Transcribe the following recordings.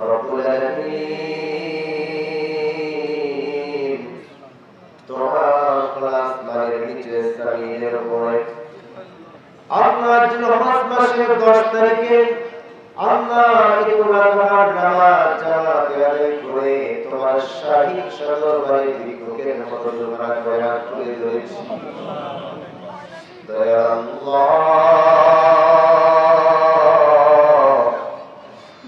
রব্বুল আলামিন। তোমার ক্লাস মায়ের নিচে জমিনের উপরে আপনার জন্য হজ মাসের দশ তারিখে আল্লাহ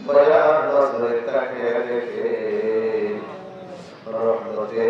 বয়ান নজরে তাকে দেখে রহমতের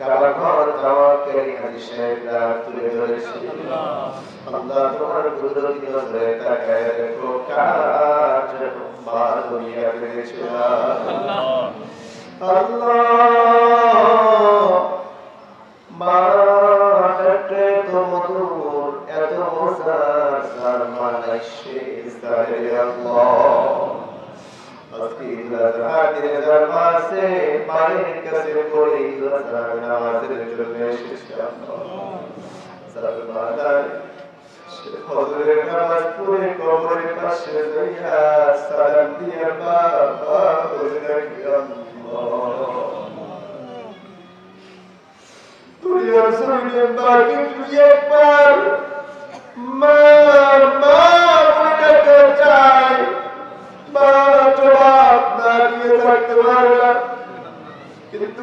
কাবা ঘর তাওয়াক্কালি হাজি সাহেবরা তুলে ধরেছে। আল্লাহ তোমার কুদরতি নজরে তাকায় দেখো কাজ মা দুনিয়া পেয়েছে আল্লাহ মা তো মধুর এত মজার সার মানাইছে সারে আল্লাহ আজকে ঈদুল আজহা দিনে জন্মাছে মায়ের কাছে পড়ে আজহা নামাজের জন্য এসেছে আল্লাহ হজরের নামাজ পড়ে কবরের পাশে যাইয়া সালাম দিয়া বাবা বলে দুনিয়ার জমিনে বাকি তুই একবার মা বলে ডাকতে চাই মা জবাব না দিয়ে থাকতে পারে না কিন্তু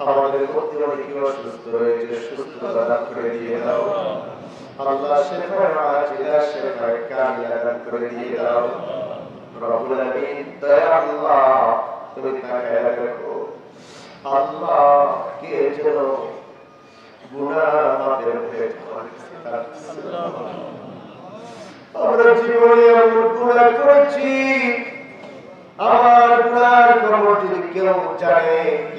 আমাদের অনেকে অসুস্থ রয়েছে সুস্থতা দান করে দিয়ে দাও। আল্লাহ শেফায় আজিলা শেফায় কামিলা দান করে দিয়ে দাও। রব্বুল আলামিন, দয়া আল্লাহ, তুমি তাকায় রাখো। আল্লাহ কে যেন গুনাহ আমাদের ভেদ আমরা জীবনে এমন গুনাহ করেছি, আমার খবর যদি কেউ জানে?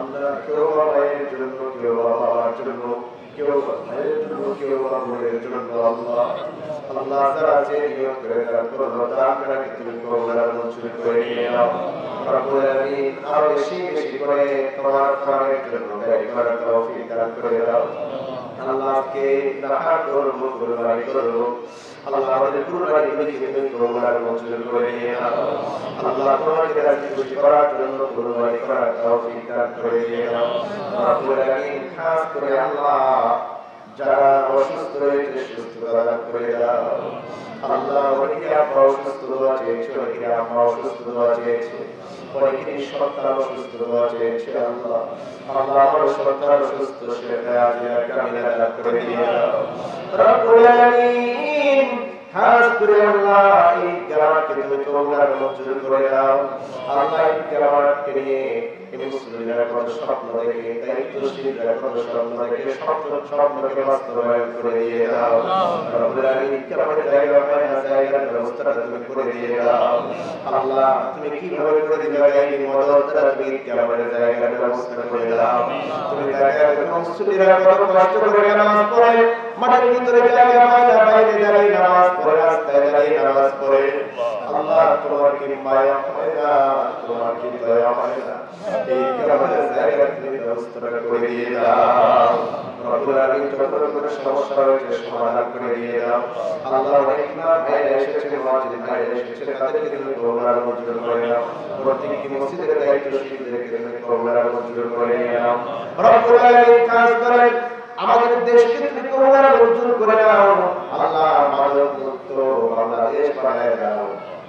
আমরা কেউ বা মায়ের জন্য কেউ বা বাবার জন্য কেউ বা ভাইয়ের জন্য কেউ বা বোনের জন্য আল্লাহ আল্লাহ যারা যে নিয়োগ করে দান করল তা আপনাকে তুমি কবুল মঞ্জুর করে নিয়ে নাও রব্বুল আলামিন আরও বেশি বেশি করে তোমার কোরআনের জন্য ব্যয় করার তৌফিক দান করে দাও আল্লাহকে দেখা করব কুরবানি করব আল্লাহ আমাদের কুরবানি গুলিকে তুমি তোমার মঞ্জুর করে দিয়ে নাও আল্লাহ তোমাকে রাজি খুশি করার জন্য কুরবানি করার তৌফিক দান করে দিয়ে দাও রব্বুল আলামিন খাস করে আল্লাহ, যারা অসুস্থ রয়েছে সুস্থতা দান করে দাও। আল্লাহ অনেকে আম্মা অসুস্থ দোয়া চেয়েছে অনেকে আম্মা অসুস্থ দোয়া চেয়েছে অনেকে সন্তান অসুস্থ দোয়া চেয়েছে আল্লাহ আমার করে দাও আল্লাহ মুসলিমরা কত স্বপ্ন দেখে দায়িত্বশীলরা কত স্বপ্ন দেখে মাঠের ভিতরে নামাজ পড়ে, রাস্তায় নামাজ পড়ে। আল্লাহ তোমার কি মায়া হয় না তোমার কি দয়া হয় না। এই কেমন জায়গা তুমি ব্যবস্থাটা করে দিয়ে দাও। আমাদের দেশকে তুমি করোনা মঞ্জুর করে নাও। আল্লাহ মাদক মুক্ত বাংলাদেশ বানায় দাও।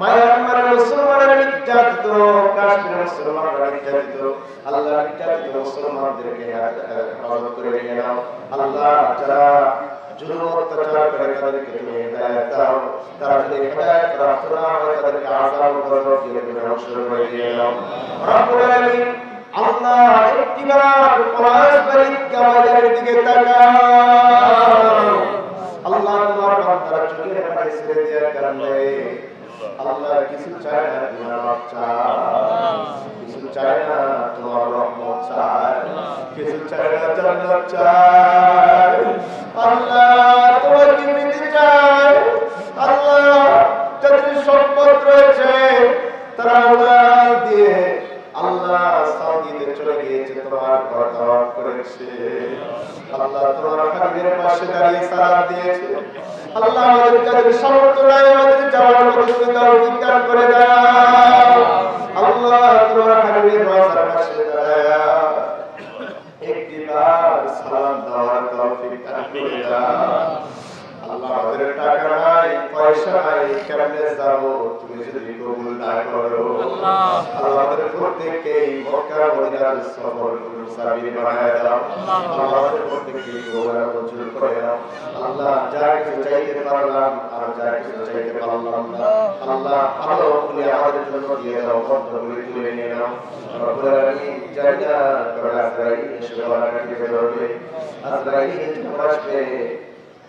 মায়ানমারের মুসলমানরা নির্যাতিত, কাশ্মীরের মুসলমানরা নির্যাতিত। আল্লাহ নির্যাতিত মুসলমানদেরকে হেফাজত করে নিয়ে নাও। আল্লাহ যারা জুলুম অত্যাচার করে তাদেরকে তুমি হেদায়েত দাও। তারা যদি হেদায়েত প্রাপ্ত না হয়, তাদেরকে আযাব গজব দিয়ে তুমি ধ্বংস করে দিয়ে দাও রব্বুল আলামিন আল্লাহ একটিবার পরস্পরিক আমাদের দিকে তাকাও আল্লাহ তোমার বান্দার চোখের পানি ছেড়ে দেওয়ার কারণে আল্লাহ কিছু চায় না তোমার মাপ চায়। কিছু চায় না তোমার রহমত চায়। কিছু চায় না জান্নাত চায়। আল্লাহ তোমার কি পেতে চায়? আল্লাহ যাদের সম্পদ রয়েছে, তারা উড়াল দিয়ে আল্লাহ সাউদিতে চলে গিয়েছে, তোমার ঘর দাওয়া করেছে। আল্লাহ তোমার হাবিবের পাশে দাঁড়িয়ে সালাম দিয়েছে। আল্লাহ আমাদের যাদের সামর্থ্য নাই আমাদের যাওয়ার মতো তৌফিক দান করে দাও আল্লাহ, তোমার হাবিবের মাজার পাশে দাঁড়ায়া একটিবার সালাম দেওয়ার তৌফিক দান করে দাও আল্লাহ আমাদের টাকা নাই, পয়সা নাই কেমনে যাব তুমি যদি কবুল না করো আল্লাহ। আমাদের প্রত্যেককে মক্কা মদিনার সফর মুসাফির বানায় দাও। আমাদের প্রত্যেককে গোবরা মঞ্জুর করে দাও। আল্লাহ যা কিছু চাইতে পারলাম আর যা কিছু চাইতে পারলাম না আল্লাহ ভালো বলে আমাদের জন্য দিয়ে দাও বন্ধ করে তুলে নিয়ে নাও। রব্বুল আলামিন জানি না করে আজরাইল এসে গলাটাকে বেরোবে আজরাইল আসবে।